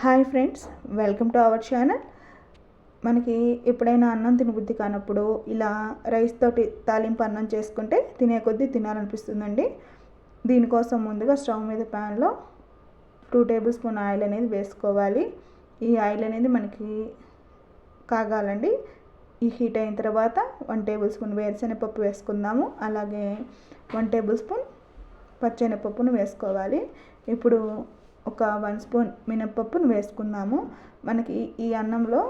Hi friends welcome to our channel. మనకి ఎప్పుడైనా అన్నం తినబుద్ధి కానప్పుడు ఇలా రైస్ తోటి తాలింపు అన్నం చేసుకుంటే తినే కొద్దీ తినాలనిపిస్తుందండి. దీనికోసం ముందుగా స్టవ్ మీద ప్యాన్లో టూ టేబుల్ స్పూన్ ఆయిల్ అనేది వేసుకోవాలి. ఈ ఆయిల్ అనేది మనకి కాగాలండి. ఈ హీట్ అయిన తర్వాత వన్ టేబుల్ స్పూన్ వేరుశనగపప్పు వేసుకుందాము. అలాగే వన్ టేబుల్ స్పూన్ పచ్చెనపప్పును వేసుకోవాలి. ఇప్పుడు ఒక వన్ స్పూన్ మినప్పప్పును వేసుకుందాము. మనకి ఈ అన్నంలో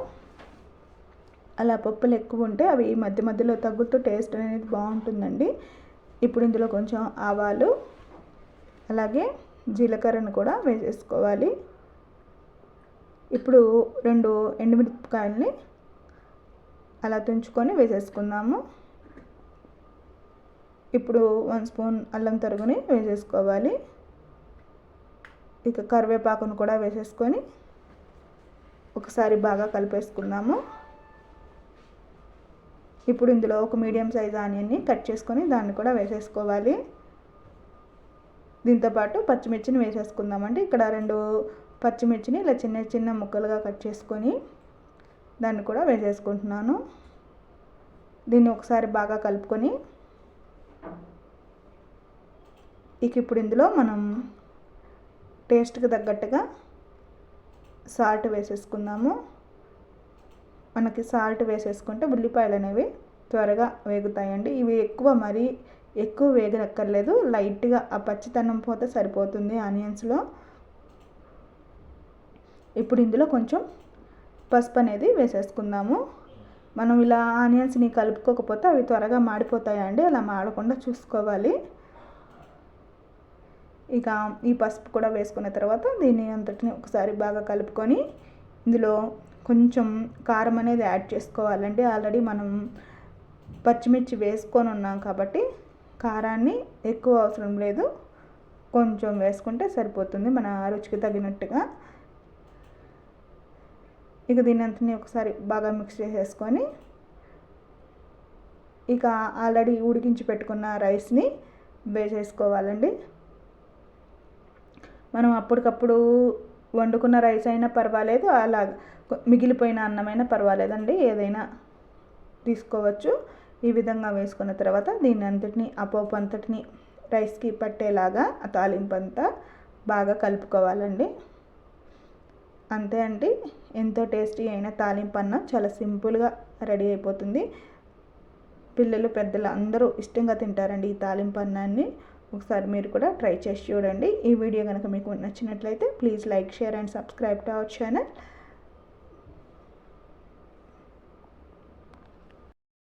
అలా పప్పులు ఎక్కువ ఉంటే అవి మధ్య మధ్యలో తగ్గుతూ టేస్ట్ అనేది బాగుంటుందండి. ఇప్పుడు ఇందులో కొంచెం ఆవాలు అలాగే జీలకర్రను కూడా వేసేసుకోవాలి. ఇప్పుడు రెండు ఎండుమిరపకాయలని అలా తుంచుకొని వేసేసుకుందాము. ఇప్పుడు వన్ స్పూన్ అల్లం తరుగుని వేసేసుకోవాలి. ఇక కరివేపాకును కూడా వేసేసుకొని ఒకసారి బాగా కలిపేసుకుందాము. ఇప్పుడు ఇందులో ఒక మీడియం సైజ్ ఆనియన్ని కట్ చేసుకొని దాన్ని కూడా వేసేసుకోవాలి. దీంతోపాటు పచ్చిమిర్చిని వేసేసుకుందామండి. ఇక్కడ రెండు పచ్చిమిర్చిని ఇలా చిన్న చిన్న ముక్కలుగా కట్ చేసుకొని దాన్ని కూడా వేసేసుకుంటున్నాను. దీన్ని ఒకసారి బాగా కలుపుకొని ఇక ఇప్పుడు ఇందులో మనం టేస్ట్కి తగ్గట్టుగా సాల్ట్ వేసేసుకుందాము. మనకి సాల్ట్ వేసేసుకుంటే ఉల్లిపాయలు అనేవి త్వరగా వేగుతాయండి. ఇవి ఎక్కువ మరీ ఎక్కువ వేగనక్కర్లేదు. లైట్గా ఆ పచ్చితనం పోతే సరిపోతుంది ఆనియన్స్లో. ఇప్పుడు ఇందులో కొంచెం పసుపు అనేది వేసేసుకుందాము. మనం ఇలా ఆనియన్స్ని కలుపుకోకపోతే అవి త్వరగా మాడిపోతాయండి. అలా మాడకుండా చూసుకోవాలి. ఇక ఈ పసుపు కూడా వేసుకున్న తర్వాత దీన్ని అంతటిని ఒకసారి బాగా కలుపుకొని ఇందులో కొంచెం కారం అనేది యాడ్ చేసుకోవాలండి. ఆల్రెడీ మనం పచ్చిమిర్చి వేసుకొని ఉన్నాం కాబట్టి కారాన్ని ఎక్కువ అవసరం లేదు. కొంచెం వేసుకుంటే సరిపోతుంది మన రుచికి తగినట్టుగా. ఇక దీని అంతని ఒకసారి బాగా మిక్స్ చేసేసుకొని ఇక ఆల్రెడీ ఉడికించి పెట్టుకున్న రైస్ని వేసేసుకోవాలండి. మనం అప్పటికప్పుడు వండుకున్న రైస్ అయినా పర్వాలేదు అలా మిగిలిపోయిన అన్నమైనా పర్వాలేదండి. ఏదైనా తీసుకోవచ్చు. ఈ విధంగా వేసుకున్న తర్వాత దీన్ని అంతటిని ఆ పోపు అంతటిని రైస్కి పట్టేలాగా ఆ తాలింపు అంతా బాగా కలుపుకోవాలండి. అంతే అండి. ఎంతో టేస్టీ అయిన తాలింపు అన్నం చాలా సింపుల్గా రెడీ అయిపోతుంది. పిల్లలు పెద్దలు అందరూ ఇష్టంగా తింటారండి ఈ తాలింపు అన్నాన్ని. ఒకసారి మీరు కూడా ట్రై చేసి చూడండి. ఈ వీడియో కనుక మీకు నచ్చినట్లయితే please like share and subscribe to our channel.